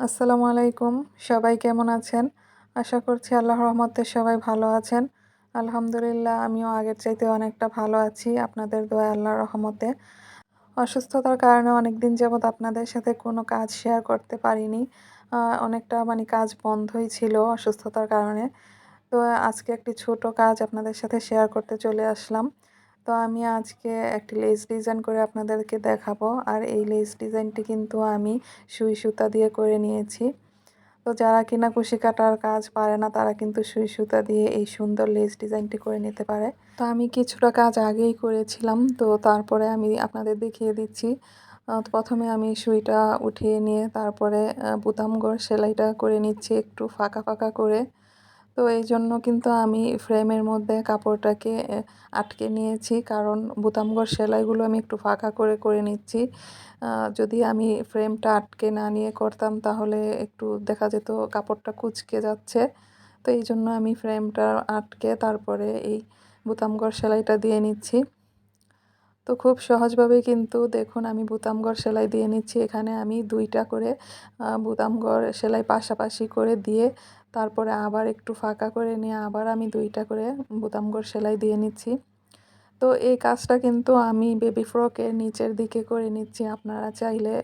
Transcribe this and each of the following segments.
আসসালামু আলাইকুম। সবাই কেমন আছেন? আশা করছি আল্লাহ রহমতে সবাই ভালো আছেন। আলহামদুলিল্লাহ, আমিও আগের চাইতে অনেকটা ভালো আছি, আপনাদের দোয়া আল্লাহর রহমতে। অসুস্থতার কারণে অনেক দিন যাবৎ আপনাদের সাথে কোনো কাজ শেয়ার করতে পারিনি। অনেকটা মানে কাজ বন্ধই ছিল অসুস্থতার কারণে। তো আজকে একটি ছোট কাজ আপনাদের সাথে শেয়ার করতে চলে আসলাম। তো আমি আজকে একটি লেস ডিজাইন করে আপনাদেরকে দেখাবো। আর এই লেস ডিজাইনটি কিন্তু আমি সুই সুতা দিয়ে করে নিয়েছি। তো যারা কিনা কুশি কাটার কাজ পারে না, তারা কিন্তু সুই সুতা দিয়ে এই সুন্দর লেস ডিজাইনটি করে নিতে পারে। তো আমি কিছুটা কাজ আগেই করেছিলাম, তো তারপরে আমি আপনাদের দেখিয়ে দিচ্ছি। প্রথমে আমি সুইটা উঠিয়ে নিয়ে তারপরে বুতামগড় সেলাইটা করে নিচ্ছি একটু ফাঁকা ফাঁকা করে। তো এই জন্য কিন্তু আমি ফ্রেমের মধ্যে কাপড়টাকে আটকে নিয়েছি। কারণ বোতামগড় সেলাইগুলো আমি একটু ফাঁকা করে করে নিচ্ছি। যদি আমি ফ্রেমটা আটকে না নিয়ে করতাম তাহলে একটু দেখা যেত কাপড়টা কুচকে যাচ্ছে। তো এই জন্য আমি ফ্রেমটা আটকে তারপরে এই বোতামগড় সেলাইটা দিয়ে নিচ্ছি। তো খুব সহজভাবে কিন্তু দেখুন আমি বুতামগড় সেলাই দিয়ে নিচ্ছি। এখানে আমি দুইটা করে বুতামগড় সেলাই পাশাপাশি করে দিয়ে তারপরে আবার একটু ফাঁকা করে নিয়ে আবার আমি দুইটা করে বুতামগড় সেলাই দিয়ে নিচ্ছি। তো এই কাজটা কিন্তু আমি বেবি ফ্রকের নিচের দিকে করে নিচ্ছি। আপনারা চাইলে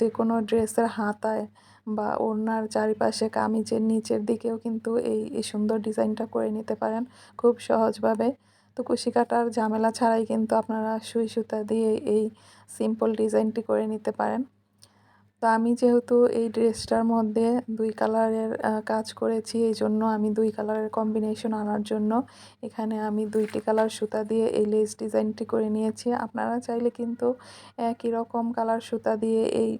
যে কোনো ড্রেসের হাতায় বা ওড়নার চারিপাশে কামিজের নিচের দিকেও কিন্তু এই সুন্দর ডিজাইনটা করে নিতে পারেন খুব সহজভাবে। তো কুশি কাটার ঝামেলা ছাড়াই কিন্তু আপনারা সুই সুতা দিয়ে এই সিম্পল ডিজাইনটি করে নিতে পারেন। তো আমি যেহেতু এই ড্রেসটার মধ্যে দুই কালারের কাজ করেছি, এই জন্য আমি দুই কালারের কম্বিনেশন আনার জন্য এখানে আমি দুইটি কালার সুতা দিয়ে এই লেস ডিজাইনটি করে নিয়েছি। আপনারা চাইলে কিন্তু একই রকম কালার সুতা দিয়ে এই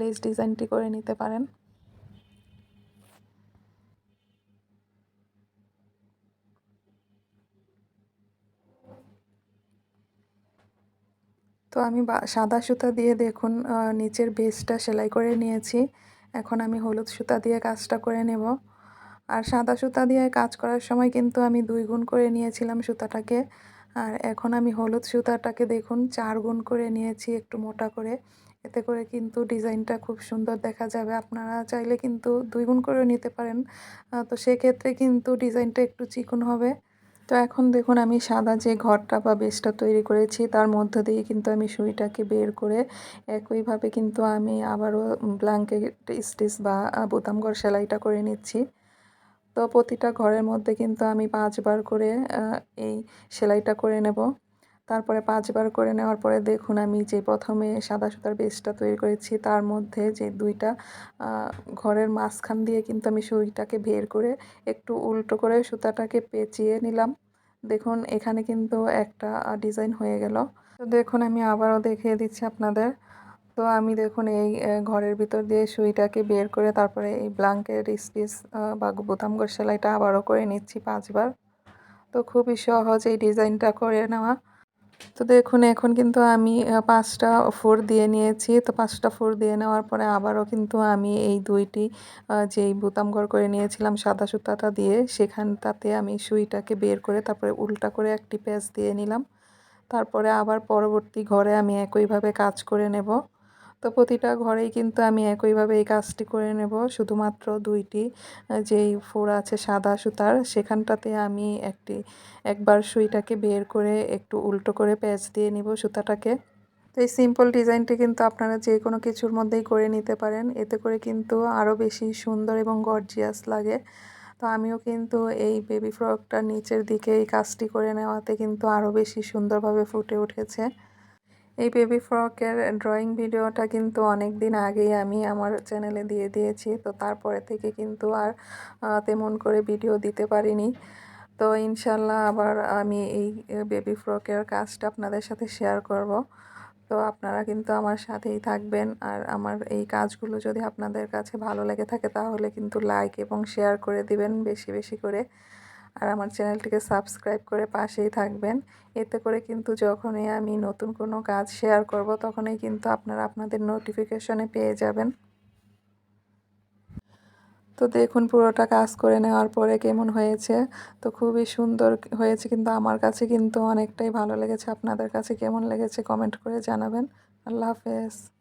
লেস ডিজাইনটি করে নিতে পারেন। তো আমি সাদা সুতা দিয়ে দেখুন নিচের বেসটা সেলাই করে নিয়েছি। এখন আমি হলুদ সুতা দিয়ে কাজটা করে নেব। আর সাদা সুতা দিয়ে কাজ করার সময় কিন্তু আমি দুই গুণ করে নিয়েছিলাম সুতাটাকে। আর এখন আমি হলুদ সুতাটাকে দেখুন, চার গুণ করে নিয়েছি একটু মোটা করে। এতে করে কিন্তু ডিজাইনটা খুব সুন্দর দেখা যাবে। আপনারা চাইলে কিন্তু দুই গুণ করে নিতে পারেন। তো সেক্ষেত্রে কিন্তু ডিজাইনটা একটু চিকন হবে। তো এখন দেখুন আমি সাদা যে ঘরটা বা বেসটা তৈরি করেছি, তার মধ্য দিয়ে কিন্তু আমি সুইটাকে বের করে একইভাবে কিন্তু আমি আবারও ব্ল্যাঙ্কেট, স্টিচ বা বোতাম ঘর সেলাইটা করে নিচ্ছি। তো প্রতিটা ঘরের মধ্যে কিন্তু আমি পাঁচবার করে এই সেলাইটা করে নেব। তারপরে পাঁচবার করে নেওয়ার পরে দেখুন আমি যে প্রথমে সাদা সুতার বেসটা তৈরি করেছি, তার মধ্যে যে দুইটা ঘরের মাঝখান দিয়ে কিন্তু আমি সুইটাকে বের করে একটু উল্টো করে সুতাটাকে পেঁচিয়ে নিলাম। দেখুন এখানে কিন্তু একটা ডিজাইন হয়ে গেল। তো দেখুন আমি আবারও দেখিয়ে দিচ্ছি আপনাদের। তো আমি দেখুন এই ঘরের ভিতর দিয়ে সুইটাকে বের করে তারপরে এই ব্লাঙ্কের স্টিচ বা বোতামগর সেলাইটা আবারও করে নিচ্ছি পাঁচবার। তো খুবই সহজ এই ডিজাইনটা করে নেওয়া। তো দেখুন, এখন কিন্তু আমি পাঁচটা ফোর দিয়ে নিয়েছি। তো পাঁচটা ফোর দিয়ে নেওয়ার পরে আবারও কিন্তু আমি এই দুইটি যেই বোতাম ঘর করে নিয়েছিলাম সাদা সুতাটা দিয়ে, সেখানটাতে আমি সুইটাকে বের করে তারপরে উল্টা করে একটি প্যাচ দিয়ে নিলাম। তারপরে আবার পরবর্তী ঘরে আমি একইভাবে কাজ করে নেব। তো প্রতিটা ঘরেই কিন্তু আমি একইভাবে এই কাজটি করে নেব। শুধুমাত্র দুইটি যেই ফোর আছে সাদা সুতার, সেখানটাতে আমি একটি, একবার সুইটাকে বের করে একটু উল্টো করে প্যাচ দিয়ে নিব সুতাটাকে। তো এই সিম্পল ডিজাইনটি কিন্তু আপনারা যে কোনো কিছুর মধ্যেই করে নিতে পারেন। এতে করে কিন্তু আরও বেশি সুন্দর এবং গর্জিয়াস লাগে। তো আমিও কিন্তু এই বেবি ফ্রকটা নিচের দিকে এই কাজটি করে নেওয়াতে কিন্তু আরও বেশি সুন্দরভাবে ফুটে উঠেছে। এই বেবি ফ্রকের ড্রয়িং ভিডিওটা কিন্তু অনেক দিন আগেই আমি আমার চ্যানেলে দিয়ে দিয়েছি। তো তারপরে থেকে কিন্তু আর তেমন করে ভিডিও দিতে পারিনি। তো ইনশাল্লাহ আবার আমি এই বেবি ফ্রকের কাজটা আপনাদের সাথে শেয়ার করব। তো আপনারা কিন্তু আমার সাথেই থাকবেন। আর আমার এই কাজগুলো যদি আপনাদের কাছে ভালো লেগে থাকে তাহলে কিন্তু লাইক এবং শেয়ার করে দিবেন বেশি বেশি করে। আর আমার চ্যানেলটিকে সাবস্ক্রাইব করে পাশেই থাকবেন। এতে করে কিন্তু যখনই আমি নতুন কোনো কাজ শেয়ার করব, তখনই কিন্তু আপনারা আপনাদের নোটিফিকেশনে পেয়ে যাবেন। তো দেখুন পুরোটা কাজ করে নেওয়ার পরে কেমন হয়েছে? তো খুবই সুন্দর হয়েছে কিন্তু আমার কাছে কিন্তু অনেকটাই ভালো লেগেছে। আপনাদের কাছে কেমন লেগেছে কমেন্ট করে জানাবেন। আল্লাহ হাফেজ।